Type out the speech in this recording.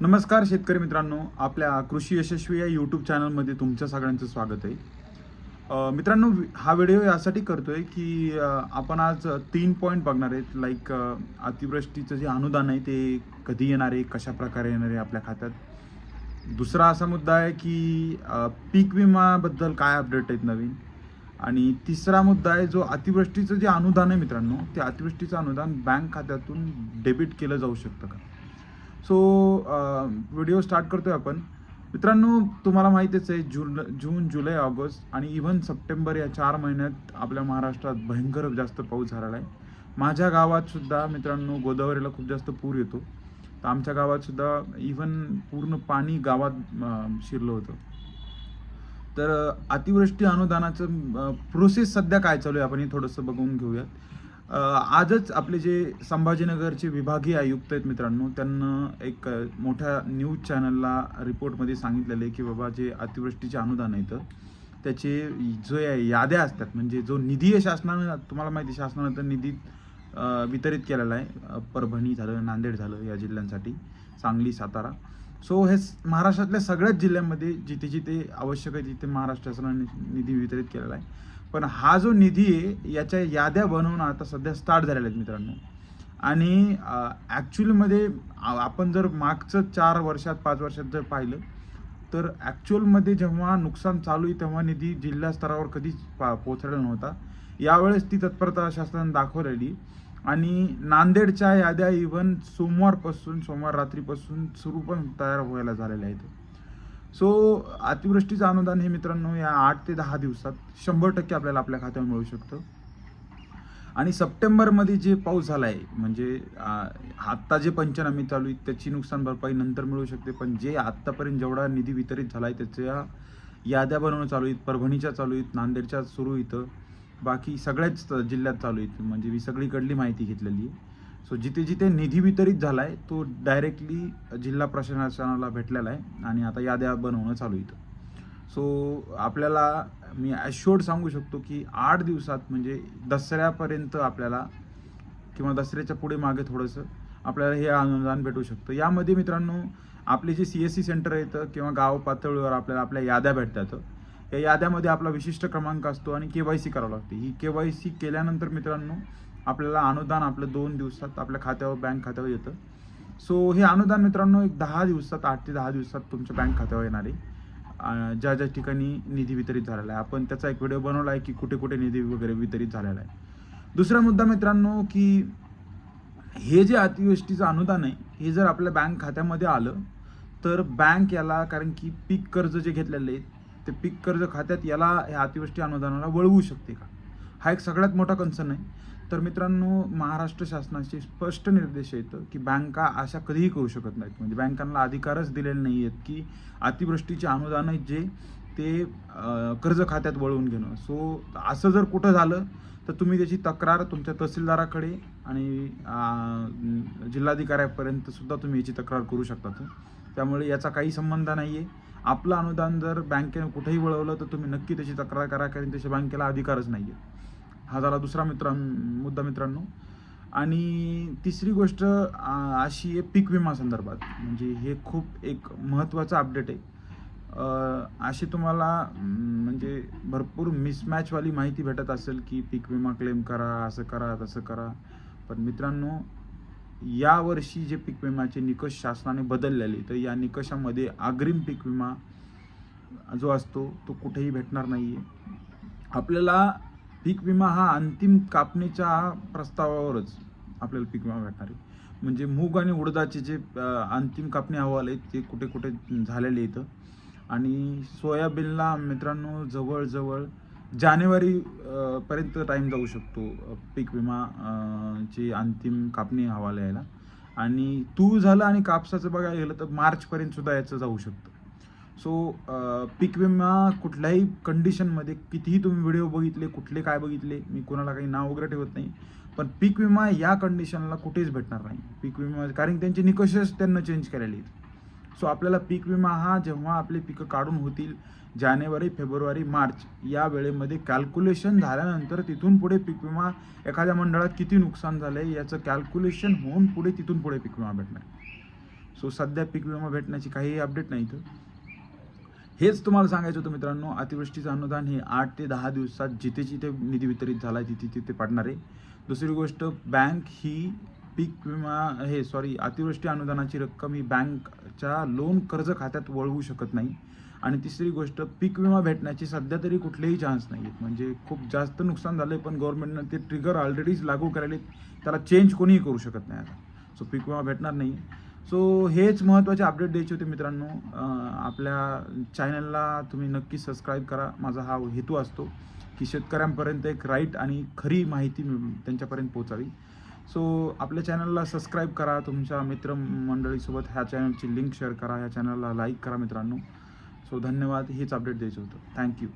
नमस्कार शेतकरी मित्रांनो आपल्या कृषी यशस्वी या यूट्यूब चॅनलमध्ये तुमच्या सगळ्यांचं स्वागत आहे. मित्रांनो हा व्हिडिओ यासाठी करतो आहे की आपण आज तीन पॉईंट बघणार आहेत. लाईक अतिवृष्टीचं जे अनुदान आहे ते कधी येणार आहे कशा प्रकारे येणार आहे आपल्या खात्यात? दुसरा असा मुद्दा आहे की पीक विमाबद्दल काय अपडेट आहेत नवीन? आणि तिसरा मुद्दा आहे जो अतिवृष्टीचं जे अनुदान आहे मित्रांनो ते अतिवृष्टीचं अनुदान बँक खात्यातून डेबिट केलं जाऊ शकतं का? सो व्हिडिओ स्टार्ट करतोय आपण. मित्रांनो तुम्हाला माहितीच आहे जून जून जुलै ऑगस्ट आणि इव्हन सप्टेंबर या चार महिन्यात आपल्या महाराष्ट्रात भयंकर जास्त पाऊस झालेला आहे माझ्या गावातसुद्धा मित्रांनो गोदावरीला खूप जास्त पूर येतो. तर आमच्या गावातसुद्धा इव्हन पूर्ण पाणी गावात शिरलं होतं. तर अतिवृष्टी अनुदानाचं प्रोसेस सध्या काय चालू आहे आपण हे थोडंसं बघून घेऊयात. आजच आपले जे संभाजीनगरचे विभागीय आयुक्त आहेत मित्रांनो त्यांना एक मोठ्या न्यूज चॅनलला रिपोर्टमध्ये सांगितलेलं आहे की बाबा जे अतिवृष्टीचे अनुदान येतं त्याचे जो याद्या असतात म्हणजे जो निधी आहे शासनानं तुम्हाला माहिती आहे, शासनानं तर निधी वितरित केलेला आहे. परभणी झालं नांदेड झालं या जिल्ह्यांसाठी सांगली सातारा. सो हे स- महाराष्ट्रातल्या सगळ्याच जिल्ह्यांमध्ये जिथे जिथे आवश्यक आहे तिथे महाराष्ट्र शासनाने निधी वितरित केलेला आहे. पण हा जो निधी आहे याच्या याद्या बनवणं आता सध्या स्टार्ट झालेल्या आहेत मित्रांनो. आणि ॲक्च्युअलमध्ये आपण जर मागचं चार वर्षात पाच वर्षात जर पाहिलं तर ॲक्च्युअलमध्ये जेव्हा नुकसान चालू आहे तेव्हा निधी जिल्हा स्तरावर कधीच पा पोचलेला नव्हता. यावेळेस ती तत्परता शासनाने दाखवलेली. आणि नांदेडच्या याद्या इव्हन सोमवारपासून सोमवार रात्रीपासून सुरू पण तयार व्हायला झालेल्या आहेत. सो अतिवृष्टीचं अनुदान हे मित्रांनो या आठ ते दहा दिवसात शंभर टक्के आपल्याला आपल्या खात्यावर मिळू शकतं. आणि सप्टेंबरमध्ये जे पाऊस झाला आहे म्हणजे आत्ता जे पंचनामे चालू आहेत त्याची नुकसान भरपाई नंतर मिळू शकते. पण जे आत्तापर्यंत जेवढा निधी वितरित झाला आहे त्याच्या याद्या बनवणं चालू आहेत परभणीच्या चालू आहेत नांदेडच्या सुरू इथं. बाकी सगळ्याच जिल्ह्यात चालू आहेत म्हणजे मी सगळीकडली माहिती घेतलेली आहे. सो जिथे जिथे निधी वितरित झाला आहे तो डायरेक्टली जिल्हा प्रशासनाला भेटलेला आहे आणि आता याद्या बनवणं चालू इथं. सो आपल्याला मी ॲश्युअर्ड सांगू शकतो की आठ दिवसात म्हणजे दसऱ्यापर्यंत आपल्याला किंवा दसऱ्याच्या पुढे मागे थोडंसं आपल्याला हे अनुदान भेटू शकतं. यामध्ये मित्रांनो आपले जे सी एस सी सेंटर येतं किंवा गाव पातळीवर आपल्याला आपल्या याद्या भेटतात. या याद्यामध्ये आपला विशिष्ट क्रमांक असतो आणि के वाय सी करावं लागते. ही के वाय सी केल्यानंतर मित्रांनो आपल्याला अनुदान आपलं दोन दिवसात आपल्या खात्यावर बँक खात्यावर येतं. सो हे अनुदान मित्रांनो एक दहा दिवसात आठ ते दहा दिवसात तुमच्या बँक खात्यावर येणार आहे. ज्या ज्या ठिकाणी निधी वितरित झालेला आहे. आपण त्याचा एक व्हिडिओ बनवला आहे की कुठे कुठे निधी वगैरे वितरित झालेला आहे. दुसरा मुद्दा मित्रांनो की हे जे अतिवृष्टीचं अनुदान आहे हे जर आपल्या बँक खात्यामध्ये आलं तर बँक याला कारण की पीक कर्ज जे घेतलेलं आहे ते पीक कर्ज खात्यात याला ह्या अतिवृष्टी अनुदानाला वळवू शकते का? हा एक सगळ्यात मोठा कन्सर्न आहे. तर मित्रांनो महाराष्ट्र शासनाचे स्पष्ट निर्देश आहेत की बँका अशा कधीही करू शकत नाहीत. म्हणजे बँकांना अधिकारच दिलेले नाही आहेत की अतिवृष्टीचे अनुदान आहेत जे ते कर्ज खात्यात वळवून घेणं. सो असं जर कुठं झालं तर तुम्ही त्याची तक्रार तुमच्या तहसीलदाराकडे आणि जिल्हाधिकाऱ्यापर्यंत सुद्धा तुम्ही याची तक्रार करू शकता. त्यामुळे याचा काही संबंध नाही आहे आपलं अनुदान जर बँकेनं कुठेही वळवलं तर तुम्ही नक्की त्याची तक्रार करा कारण त्याच्या बँकेला अधिकारच नाही आहे हा झाला दुसरा मित्रां मुद्दा मित्रांनो. आणि तिसरी गोष्ट अशी आहे पीक विमा संदर्भात. म्हणजे हे खूप एक महत्त्वाचं अपडेट आहे. अशी तुम्हाला म्हणजे भरपूर मिसमॅचवाली माहिती भेटत असेल की पीक विमा क्लेम करा असं करा तसं करा. पण मित्रांनो यावर्षी जे पीक विम्याचे निकष शासनाने बदललेले तर या निकषामध्ये अग्रिम पीक विमा जो असतो तो कुठेही भेटणार नाही आहे आपल्याला पीक विमा हा अंतिम कापणीच्या प्रस्तावावरच आपल्याला पीक विमा भेटणार आहे. म्हणजे मूग आणि उडदाचे जे अंतिम कापणी अहवाल आहेत ते कुठे कुठे झालेले इथं आणि सोयाबीनला मित्रांनो जवळजवळ जानेवारी पर्यंत टाईम जाऊ शकतो पीक विमा ची अंतिम कापणी हवाला यायला. आणि तूर झालं आणि कापसाचं बघायला गेलं तर मार्चपर्यंत सुद्धा याचं जाऊ शकतं. सो पीक विमा कुठल्याही कंडिशनमध्ये कितीही तुम्ही व्हिडिओ बघितले कुठले काय बघितले मी कोणाला काही नाव वगैरे ठेवत नाही. पण पीक विमा या कंडिशनला कुठेच भेटणार नाही. पीक विमा कारण त्यांचे निकषच त्यांना चेंज केलेले आहेत सो आपल्याला पीक विमा हा जेव्हा आपले पिकं काढून होतील जानेवारी फेब्रुवारी मार्च या वेळेमध्ये कॅल्क्युलेशन झाल्यानंतर तिथून पुढे पीक विमा एखाद्या मंडळात किती नुकसान झालं आहे याचं कॅल्क्युलेशन होऊन पुढे तिथून पुढे पीक विमा भेटणार. सो सध्या पीक विमा भेटण्याची काहीही अपडेट नाही इथं. हेच तुम्हाला सांगायचं होतं मित्रांनो अतिवृष्टीचं अनुदान हे आठ ते दहा दिवसात जिथे जिथे निधी वितरित झाला आहे तिथे तिथे पडणार आहे. दुसरी गोष्ट बँक ही पीक विमा हे सॉरी अतिवृष्टी अनुदानाची रक्कम ही बँकच्या लोन कर्ज खात्यात वळवू शकत नाही. आणि तिसरी गोष्ट पीक विमा भेटण्याची सध्या तरी कुठलेही चान्स नाही आहेत म्हणजे खूप जास्त नुकसान झालं आहे पण गव्हर्नमेंटनं ते ट्रिगर ऑलरेडीच लागू करायले त्याला चेंज कोणीही करू शकत नाही आता. सो पीक विमा भेटणार नाही. सो हेच महत्त्वाचे अपडेट द्यायचे होते मित्रांनो. आपल्या चॅनलला तुम्ही नक्की सबस्क्राईब करा. माझा हा हेतू असतो की शेतकऱ्यांपर्यंत एक राईट आणि खरी माहिती त्यांच्यापर्यंत पोचावी सो आपल्या चॅनलला सबस्क्राईब करा. तुमच्या मित्रमंडळीसोबत ह्या चॅनलची लिंक शेअर करा. ह्या चॅनलला लाईक करा मित्रांनो. सो धन्यवाद. हेच अपडेट द्यायचं होतं. थँक्यू